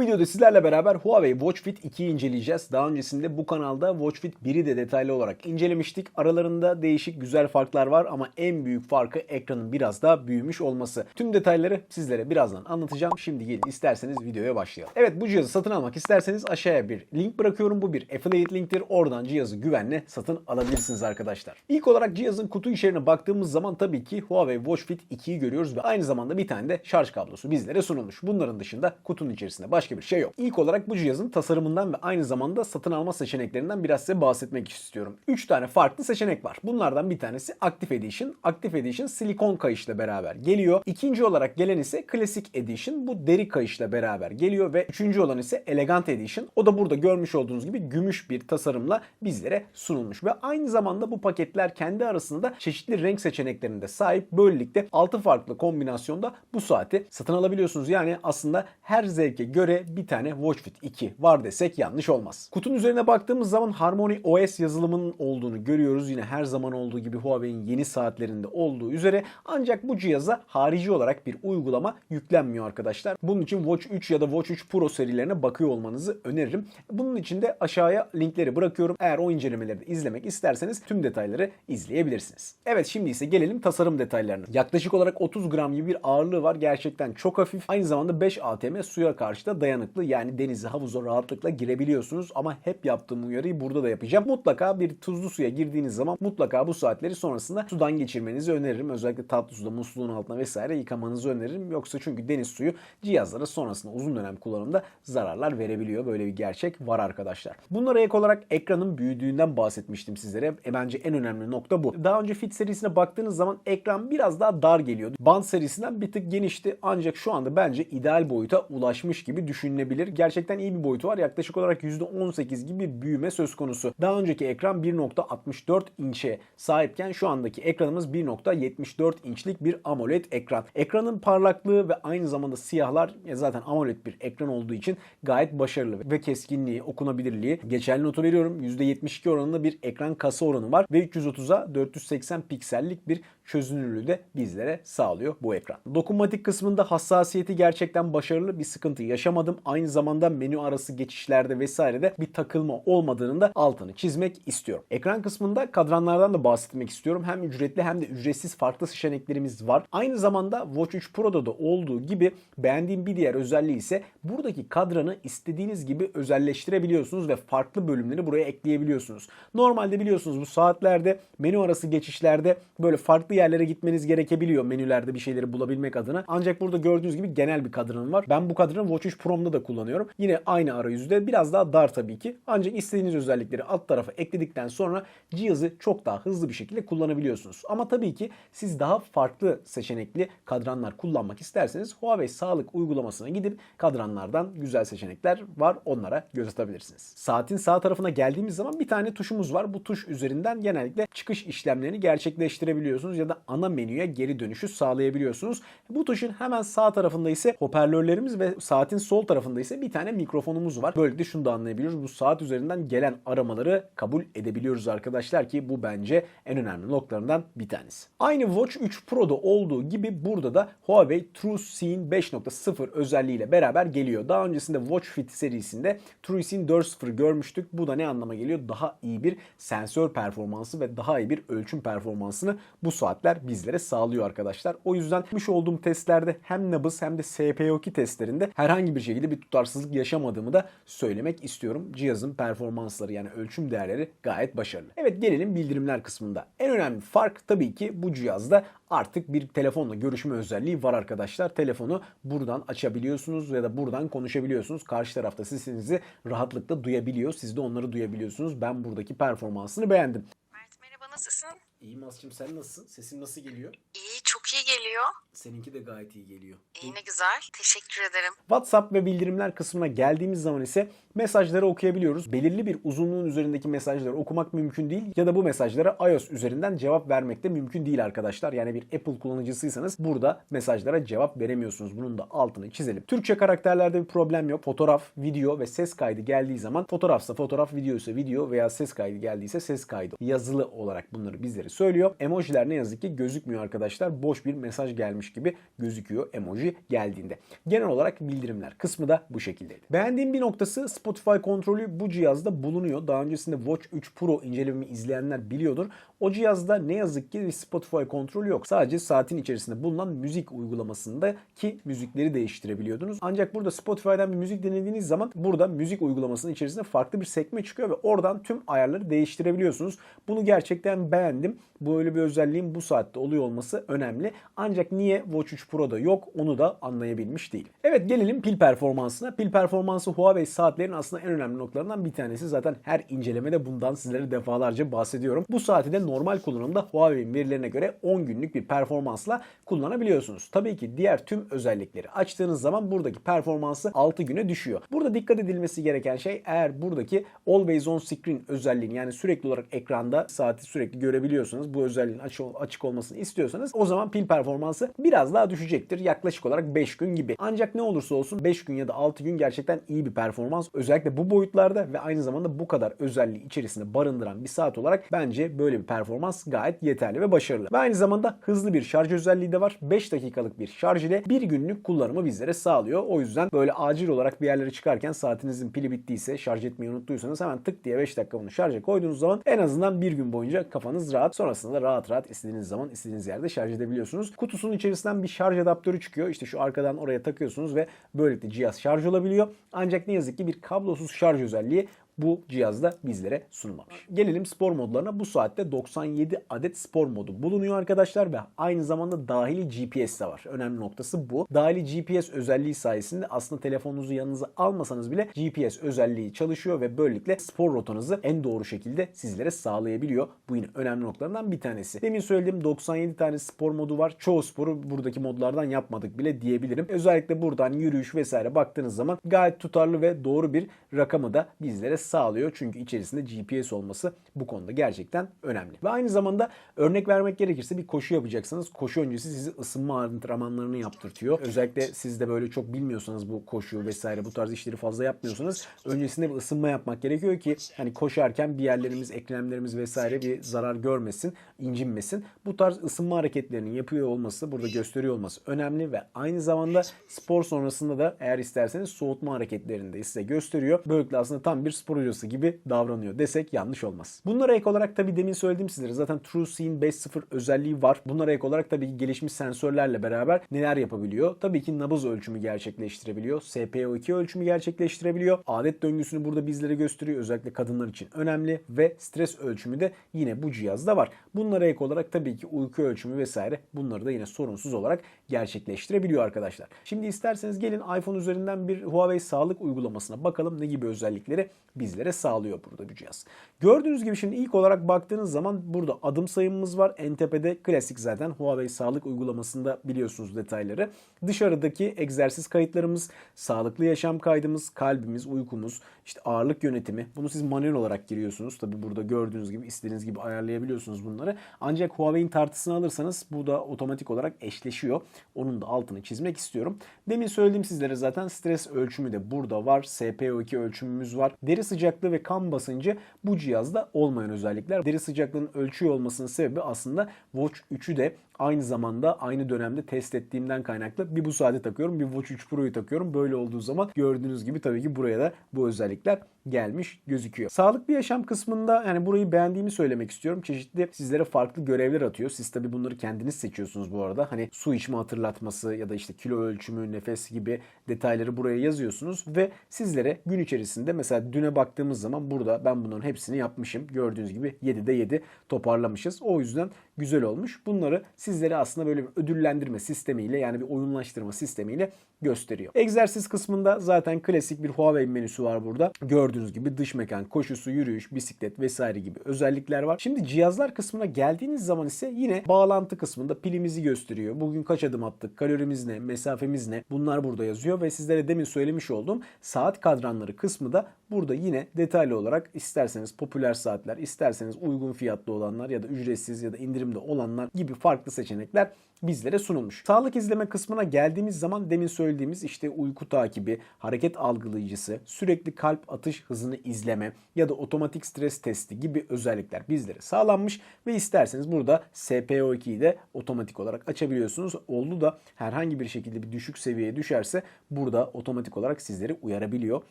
Bu videoda sizlerle beraber Huawei Watch Fit 2'yi inceleyeceğiz. Daha öncesinde bu kanalda Watch Fit 1'i de detaylı olarak incelemiştik. Aralarında değişik güzel farklar var ama en büyük farkı ekranın biraz daha büyümüş olması. Tüm detayları sizlere birazdan anlatacağım. Şimdi gelin isterseniz videoya başlayalım. Evet bu cihazı satın almak isterseniz aşağıya bir link bırakıyorum. Bu bir affiliate linktir. Oradan cihazı güvenle satın alabilirsiniz arkadaşlar. İlk olarak cihazın kutu içeriğine baktığımız zaman tabii ki Huawei Watch Fit 2'yi görüyoruz ve aynı zamanda bir tane de şarj kablosu bizlere sunulmuş. Bunların dışında kutunun içerisinde başka bir şey yok. İlk olarak bu cihazın tasarımından ve aynı zamanda satın alma seçeneklerinden biraz size bahsetmek istiyorum. 3 tane farklı seçenek var. Bunlardan bir tanesi Active Edition. Active Edition silikon kayışla beraber geliyor. İkinci olarak gelen ise Classic Edition. Bu deri kayışla beraber geliyor ve üçüncü olan ise Elegant Edition. O da burada görmüş olduğunuz gibi gümüş bir tasarımla bizlere sunulmuş ve aynı zamanda bu paketler kendi arasında çeşitli renk seçeneklerine de sahip. Böylelikle 6 farklı kombinasyonda bu saati satın alabiliyorsunuz. Yani aslında her zevke göre bir tane Watch Fit 2 var desek yanlış olmaz. Kutunun üzerine baktığımız zaman Harmony OS yazılımının olduğunu görüyoruz. Yine her zaman olduğu gibi Huawei'in yeni saatlerinde olduğu üzere ancak bu cihaza harici olarak bir uygulama yüklenmiyor arkadaşlar. Bunun için Watch 3 ya da Watch 3 Pro serilerine bakıyor olmanızı öneririm. Bunun için de aşağıya linkleri bırakıyorum. Eğer o incelemeleri de izlemek isterseniz tüm detayları izleyebilirsiniz. Evet şimdi ise gelelim tasarım detaylarına. Yaklaşık olarak 30 gram gibi bir ağırlığı var. Gerçekten çok hafif. Aynı zamanda 5 ATM suya karşı da dayanıklı. Yani denize, havuza rahatlıkla girebiliyorsunuz. Ama hep yaptığım uyarıyı burada da yapacağım. Mutlaka bir tuzlu suya girdiğiniz zaman mutlaka bu saatleri sonrasında sudan geçirmenizi öneririm. Özellikle tatlı suda musluğun altına vesaire yıkamanızı öneririm. Yoksa çünkü deniz suyu cihazlara sonrasında uzun dönem kullanımda zararlar verebiliyor. Böyle bir gerçek var arkadaşlar. Bunlara ek olarak ekranın büyüdüğünden bahsetmiştim sizlere. E bence en önemli nokta bu. Daha önce Fit serisine baktığınız zaman ekran biraz daha dar geliyordu. Band serisinden bir tık genişti ancak şu anda bence ideal boyuta ulaşmış gibi düşünülebilir. Gerçekten iyi bir boyutu var. Yaklaşık olarak %18 gibi büyüme söz konusu. Daha önceki ekran 1.64 inçe sahipken şu andaki ekranımız 1.74 inçlik bir AMOLED ekran. Ekranın parlaklığı ve aynı zamanda siyahlar ya zaten AMOLED bir ekran olduğu için gayet başarılı ve keskinliği, okunabilirliği geçerli notu veriyorum. %72 oranında bir ekran kasa oranı var ve 330'a 480 piksellik bir çözünürlüğü de bizlere sağlıyor bu ekran. Dokunmatik kısmında hassasiyeti gerçekten başarılı bir sıkıntı yaşamadım. Aynı zamanda menü arası geçişlerde vesairede bir takılma olmadığının da altını çizmek istiyorum. Ekran kısmında kadranlardan da bahsetmek istiyorum. Hem ücretli hem de ücretsiz farklı seçeneklerimiz var. Aynı zamanda Watch 3 Pro'da da olduğu gibi beğendiğim bir diğer özelliği ise buradaki kadranı istediğiniz gibi özelleştirebiliyorsunuz ve farklı bölümleri buraya ekleyebiliyorsunuz. Normalde biliyorsunuz bu saatlerde menü arası geçişlerde böyle farklı yerlere gitmeniz gerekebiliyor menülerde bir şeyleri bulabilmek adına. Ancak burada gördüğünüz gibi genel bir kadranım var. Ben bu kadranı Watch 3 Pro'mda da kullanıyorum. Yine aynı arayüzde biraz daha dar tabii ki. Ancak istediğiniz özellikleri alt tarafa ekledikten sonra cihazı çok daha hızlı bir şekilde kullanabiliyorsunuz. Ama tabii ki siz daha farklı seçenekli kadranlar kullanmak isterseniz Huawei sağlık uygulamasına gidip kadranlardan güzel seçenekler var. Onlara göz atabilirsiniz. Saatin sağ tarafına geldiğimiz zaman bir tane tuşumuz var. Bu tuş üzerinden genellikle çıkış işlemlerini gerçekleştirebiliyorsunuz ya da ana menüye geri dönüşü sağlayabiliyorsunuz. Bu tuşun hemen sağ tarafında ise hoparlörlerimiz ve saatin sol tarafında ise bir tane mikrofonumuz var. Böylelikle şunu da anlayabiliyoruz. Bu saat üzerinden gelen aramaları kabul edebiliyoruz arkadaşlar ki bu bence en önemli noktalarından bir tanesi. Aynı Watch 3 Pro'da olduğu gibi burada da Huawei TrueScene 5.0 özelliğiyle beraber geliyor. Daha öncesinde Watch Fit serisinde TrueScene 4.0 görmüştük. Bu da ne anlama geliyor? Daha iyi bir sensör performansı ve daha iyi bir ölçüm performansını bu saatler bizlere sağlıyor arkadaşlar. O yüzden yapmış olduğum testlerde hem nabız hem de SPO2 testlerinde herhangi bir şekilde bir tutarsızlık yaşamadığımı da söylemek istiyorum. Cihazın performansları yani ölçüm değerleri gayet başarılı. Evet gelelim bildirimler kısmında. En önemli fark tabii ki bu cihazda artık bir telefonla görüşme özelliği var arkadaşlar. Telefonu buradan açabiliyorsunuz ya da buradan konuşabiliyorsunuz. Karşı tarafta sesinizi rahatlıkla duyabiliyor. Siz de onları duyabiliyorsunuz. Ben buradaki performansını beğendim. Mert merhaba nasılsın? İyiyim Asçım sen nasılsın? Sesin nasıl geliyor? İyi çok iyi geliyor. Seninki de gayet iyi geliyor. İyi ne güzel. Teşekkür ederim. WhatsApp ve bildirimler kısmına geldiğimiz zaman ise mesajları okuyabiliyoruz. Belirli bir uzunluğun üzerindeki mesajları okumak mümkün değil ya da bu mesajlara iOS üzerinden cevap vermek de mümkün değil arkadaşlar. Yani bir Apple kullanıcısıysanız burada mesajlara cevap veremiyorsunuz. Bunun da altını çizelim. Türkçe karakterlerde bir problem yok. Fotoğraf, video ve ses kaydı geldiği zaman fotoğrafsa fotoğraf, video ise video veya ses kaydı geldiyse ses kaydı. Yazılı olarak bunları bizlere söylüyor. Emojiler ne yazık ki gözükmüyor arkadaşlar. Boş bir mesaj gelmiş gibi gözüküyor emoji geldiğinde. Genel olarak bildirimler kısmı da bu şekildeydi. Beğendiğim bir noktası Spotify kontrolü bu cihazda bulunuyor. Daha öncesinde Watch 3 Pro incelememi izleyenler biliyordur. O cihazda ne yazık ki bir Spotify kontrolü yok. Sadece saatin içerisinde bulunan müzik uygulamasında ki müzikleri değiştirebiliyordunuz. Ancak burada Spotify'dan bir müzik dinlediğiniz zaman burada müzik uygulamasının içerisinde farklı bir sekme çıkıyor ve oradan tüm ayarları değiştirebiliyorsunuz. Bunu gerçekten beğendim. Böyle bir özelliğin bu saatte oluyor olması önemli. Ancak niye Watch 3 Pro'da yok onu da anlayabilmiş değil. Evet gelelim pil performansına. Pil performansı Huawei saatlerin aslında en önemli noktalarından bir tanesi. Zaten her incelemede bundan sizlere defalarca bahsediyorum. Bu saati de normal kullanımda Huawei'nin verilerine göre 10 günlük bir performansla kullanabiliyorsunuz. Tabii ki diğer tüm özellikleri açtığınız zaman buradaki performansı 6 güne düşüyor. Burada dikkat edilmesi gereken şey eğer buradaki Always On Screen özelliğini yani sürekli olarak ekranda saati sürekli görebiliyorsanız bu özelliğin açık, olmasını istiyorsanız o zaman pil performansı biraz daha düşecektir. Yaklaşık olarak 5 gün gibi. Ancak ne olursa olsun 5 gün ya da 6 gün gerçekten iyi bir performans. Özellikle bu boyutlarda ve aynı zamanda bu kadar özelliği içerisinde barındıran bir saat olarak bence böyle bir performans gayet yeterli ve başarılı. Ve aynı zamanda hızlı bir şarj özelliği de var. 5 dakikalık bir şarj ile bir günlük kullanımı bizlere sağlıyor. O yüzden böyle acil olarak bir yerlere çıkarken saatinizin pili bittiyse şarj etmeyi unuttuysanız hemen tık diye 5 dakika bunu şarja koyduğunuz zaman en azından bir gün boyunca kafanız rahat. Sonrasında da rahat rahat istediğiniz zaman istediğiniz yerde şarj edebiliyorsunuz. Kutusunun içerisinden bir şarj adaptörü çıkıyor. İşte şu arkadan oraya takıyorsunuz ve böylelikle cihaz şarj olabiliyor. Ancak ne yazık ki bir kablosuz şarj özelliği bu cihazda bizlere sunulmamış. Gelelim spor modlarına. Bu saatte 97 adet spor modu bulunuyor arkadaşlar ve aynı zamanda dahili GPS de var. Önemli noktası bu. Dahili GPS özelliği sayesinde aslında telefonunuzu yanınıza almasanız bile GPS özelliği çalışıyor ve böylelikle spor rotanızı en doğru şekilde sizlere sağlayabiliyor. Bu yine önemli noktalardan bir tanesi. Demin söylediğim 97 tane spor modu var. Çoğu sporu buradaki modlardan yapmadık bile diyebilirim. Özellikle buradan yürüyüş vesaire baktığınız zaman gayet tutarlı ve doğru bir rakamı da bizlere sağlıyor. Çünkü içerisinde GPS olması bu konuda gerçekten önemli. Ve aynı zamanda örnek vermek gerekirse bir koşu yapacaksınız. Koşu öncesi sizi ısınma antrenmanlarını yaptırtıyor. Özellikle siz de böyle çok bilmiyorsanız bu koşu vesaire bu tarz işleri fazla yapmıyorsanız öncesinde bir ısınma yapmak gerekiyor ki hani koşarken bir yerlerimiz, eklemlerimiz vesaire bir zarar görmesin, incinmesin. Bu tarz ısınma hareketlerinin yapıyor olması, burada gösteriyor olması önemli ve aynı zamanda spor sonrasında da eğer isterseniz soğutma hareketlerini de size gösteriyor. Böylelikle aslında tam bir spor hocası gibi davranıyor desek yanlış olmaz. Bunlara ek olarak tabii demin söylediğim sizlere zaten True Scene 5.0 özelliği var. Bunlara ek olarak tabii ki gelişmiş sensörlerle beraber neler yapabiliyor? Tabii ki nabız ölçümü gerçekleştirebiliyor. SpO2 ölçümü gerçekleştirebiliyor. Adet döngüsünü burada bizlere gösteriyor. Özellikle kadınlar için önemli ve stres ölçümü de yine bu cihazda var. Bunlara ek olarak tabii ki uyku ölçümü vesaire bunları da yine sorunsuz olarak gerçekleştirebiliyor arkadaşlar. Şimdi isterseniz gelin iPhone üzerinden bir Huawei sağlık uygulamasına bakalım ne gibi özellikleri bizlere sağlıyor burada bu cihaz. Gördüğünüz gibi şimdi ilk olarak baktığınız zaman burada adım sayımımız var. En tepede klasik zaten Huawei sağlık uygulamasında biliyorsunuz detayları. Dışarıdaki egzersiz kayıtlarımız, sağlıklı yaşam kaydımız, kalbimiz, uykumuz, işte ağırlık yönetimi. Bunu siz manuel olarak giriyorsunuz. Tabi burada gördüğünüz gibi istediğiniz gibi ayarlayabiliyorsunuz bunları. Ancak Huawei'in tartısını alırsanız bu da otomatik olarak eşleşiyor. Onun da altını çizmek istiyorum. Demin söylediğim sizlere zaten stres ölçümü de burada var. SpO2 ölçümümüz var. Deri sıcaklığı ve kan basıncı bu cihazda olmayan özellikler. Deri sıcaklığının ölçüyor olmasının sebebi aslında Watch 3'ü de aynı zamanda aynı dönemde test ettiğimden kaynaklı bir bu saati takıyorum bir Watch 3 Pro'yu takıyorum. Böyle olduğu zaman gördüğünüz gibi tabii ki buraya da bu özellikler gelmiş gözüküyor. Sağlıklı yaşam kısmında yani burayı beğendiğimi söylemek istiyorum. Çeşitli sizlere farklı görevler atıyor. Siz tabii bunları kendiniz seçiyorsunuz bu arada. Hani su içme hatırlatması ya da işte kilo ölçümü, nefes gibi detayları buraya yazıyorsunuz ve sizlere gün içerisinde mesela düne baktığımız zaman burada ben bunların hepsini yapmışım. Gördüğünüz gibi 7'de 7 toparlamışız. O yüzden güzel olmuş. Bunları sizlere aslında böyle bir ödüllendirme sistemiyle yani bir oyunlaştırma sistemiyle gösteriyor. Egzersiz kısmında zaten klasik bir Huawei menüsü var burada. Gördüğünüz gibi dış mekan, koşusu, yürüyüş, bisiklet vesaire gibi özellikler var. Şimdi cihazlar kısmına geldiğiniz zaman ise yine bağlantı kısmında pilimizi gösteriyor. Bugün kaç adım attık, kalorimiz ne, mesafemiz ne bunlar burada yazıyor ve sizlere demin söylemiş olduğum saat kadranları kısmı da burada yine detaylı olarak isterseniz popüler saatler, isterseniz uygun fiyatlı olanlar ya da ücretsiz ya da indirimde olanlar gibi farklı seçenekler bizlere sunulmuş. Sağlık izleme kısmına geldiğimiz zaman demin söylediğimiz işte uyku takibi, hareket algılayıcısı, sürekli kalp atış hızını izleme ya da otomatik stres testi gibi özellikler bizlere sağlanmış ve isterseniz burada SPO2'yi de otomatik olarak açabiliyorsunuz. Oldu da herhangi bir şekilde bir düşük seviyeye düşerse burada otomatik olarak sizleri uyarabiliyor.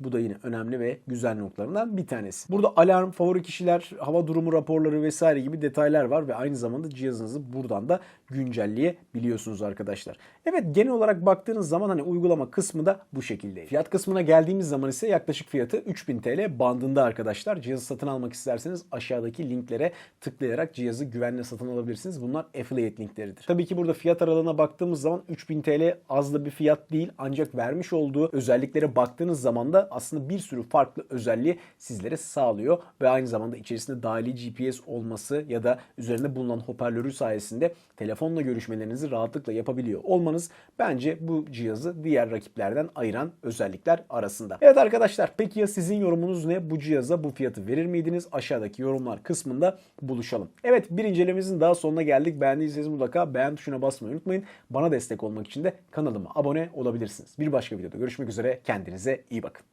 Bu da yine önemli ve güzel noktalarından bir tanesi. Burada alarm, favori kişiler, hava durumu raporları vesaire gibi detaylar var ve aynı zamanda cihazınızı buradan da güncelleyebiliyorsunuz arkadaşlar. Evet genel olarak baktığınız zaman hani uygulama kısmı da bu şekilde. Fiyat kısmına geldiğimiz zaman ise yaklaşık fiyatı 3000 TL bandında arkadaşlar. Cihazı satın almak isterseniz aşağıdaki linklere tıklayarak cihazı güvenle satın alabilirsiniz. Bunlar affiliate linkleridir. Tabii ki burada fiyat aralığına baktığımız zaman 3000 TL az da bir fiyat değil ancak vermiş olduğu özelliklere baktığınız zaman da aslında bir sürü farklı özelliği sizlere sağlıyor ve aynı zamanda içerisinde dahili GPS olması ya da üzerinde bulunan hoparlörü sayesinde telefonla görüşmelerinizi rahatlıkla yapabiliyor olmanız bence bu cihazı diğer rakiplerden ayıran özellikler arasında. Evet arkadaşlar peki ya sizin yorumunuz ne? Bu cihaza bu fiyatı verir miydiniz? Aşağıdaki yorumlar kısmında buluşalım. Evet bir incelememizin daha sonuna geldik. Beğendiyseniz mutlaka beğen tuşuna basmayı unutmayın. Bana destek olmak için de kanalıma abone olabilirsiniz. Bir başka videoda görüşmek üzere. Kendinize iyi bakın.